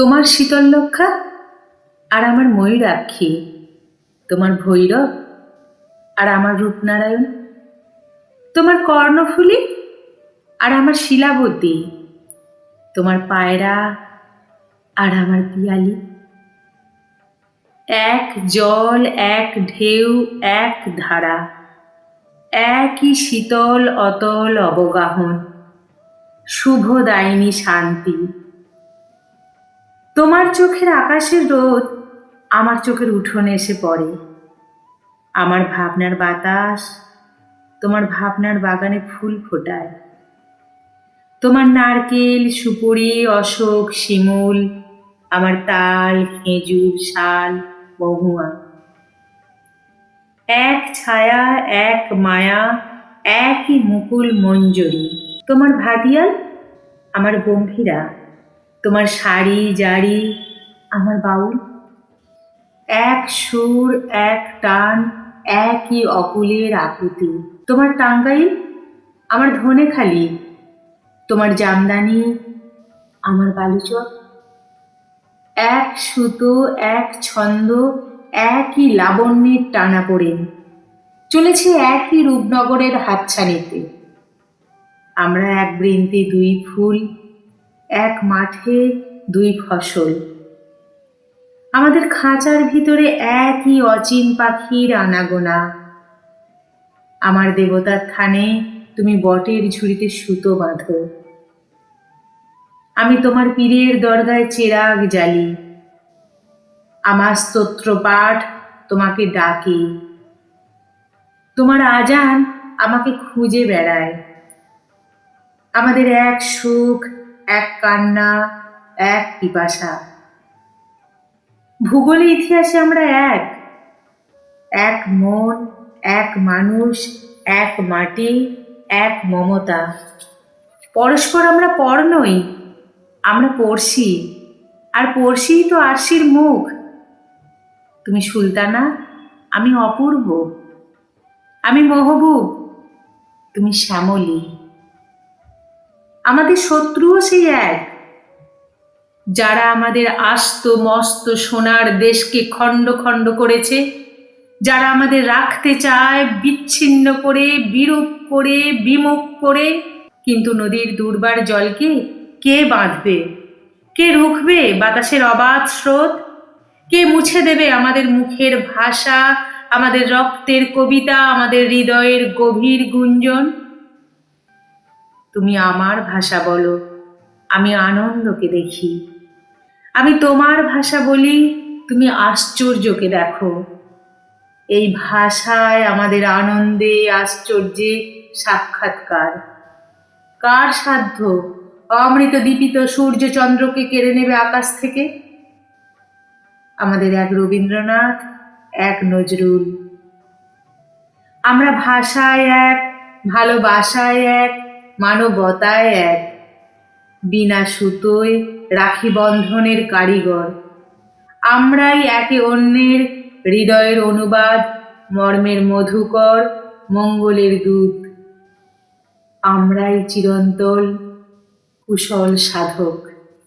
তোমার শীতলরক্ষা আর আমার ময়ূরাক্ষী, তোমার ভৈরব আর আমার রূপনারায়ণ, তোমার কর্ণফুলী আর আমার শিলাবতী, তোমার পায়রা আর আমার পিয়ালি। এক জল, এক ঢেউ, এক ধারা, একই শীতল অতল অবগাহন শুভদায়িনী শান্তি। তোমার চোখের আকাশের রোদ আমার চোখের উঠোনে এসে পড়ে। আমার ভাবনার বাতাস তোমার ভাবনার বাগানে ফুল ফোটায়। তোমার নারকেল, সুপুরি, অশোক, শিমুল, আমার তাল, খেজুর, শাল, মহুয়া। এক ছায়া, এক মায়া, একই মুকুল মঞ্জরি। তোমার ভাটিয়াল, আমার গম্ভীরা। তোমার শাড়ি জাড়ি আমার বাউল? এক সুর, এক টান, একই অকুলের আকুতি। তোমার টাঙ্গাইল? আমার ধনেখালি। তোমার জামদানি? আমার বালুচক এক সুতো, এক ছন্দ, একই লাবণ্যের টানা পড়েন চলেছে একই রূপনগরের হাতছানিতে। আমরা এক বৃন্তি দুই ফুল এক মাঠে দুই ফসল। আমাদের খাঁচার ভিতরে একই অচিন পাখির আনাগোনা। আমার দেবতার থানে তুমি বটের ঝুড়িতে সুতো বাঁধো। আমি তোমার পীরের দরগায় চেরাগ জ্বালি। আমার স্তোত্র পাঠ তোমাকে ডাকে। তোমার আজান আমাকে খুঁজে বেড়ায়। আমাদের এক সুখ কান্না, এক পিপাসা। ভূগোলে ইতিহাসে আমরা এক। এক মন, এক মানুষ, এক মাটি, এক মমতা। পরস্পর আমরা পর নই, আমরা পড়শি। আর পড়শিই তো আরশির মুখ। তুমি সুলতানা, আমি অপূর্ব। আমি মহবুব, তুমি শ্যামলী। আমাদের শত্রুও সেই এক। যারা আমাদের আস্ত মস্ত সোনার দেশকে খণ্ড খণ্ড করেছে, যারা আমাদের রাখতে চায় বিচ্ছিন্ন করে, বিরূপ করে, বিমুখ করে, কিন্তু নদীর দুর্বার জলকে কে বাঁধবে? কে রুখবে বাতাসের অবাধ স্রোত? কে মুছে দেবে আমাদের মুখের ভাষা, আমাদের রক্তের কবিতা, আমাদের হৃদয়ের গভীর গুঞ্জন? তুমি আমার ভাষা বলো। আমি আনন্দকে দেখি। আমি তোমার ভাষা বলি, তুমি আশ্চর্যকে দেখো। এই ভাষায় আমাদের আনন্দে আশ্চর্যে সাক্ষাৎকার। কার সাধ্য? অমৃত দীপিত সূর্য চন্দ্রকে কেড়ে নেবে আকাশ থেকে? আমাদের এক রবীন্দ্রনাথ, এক নজরুল। আমরা ভাষায় এক, ভালোবাসায় এক মানবতায় এক। বিনা সুতোয় রাখি বন্ধনের কারিগর। আমরাই একে অন্যের হৃদয়ের অনুবাদ, মর্মের মধুকর, মঙ্গলের দূত। আমরাই চিরন্তল কুশল সাধক।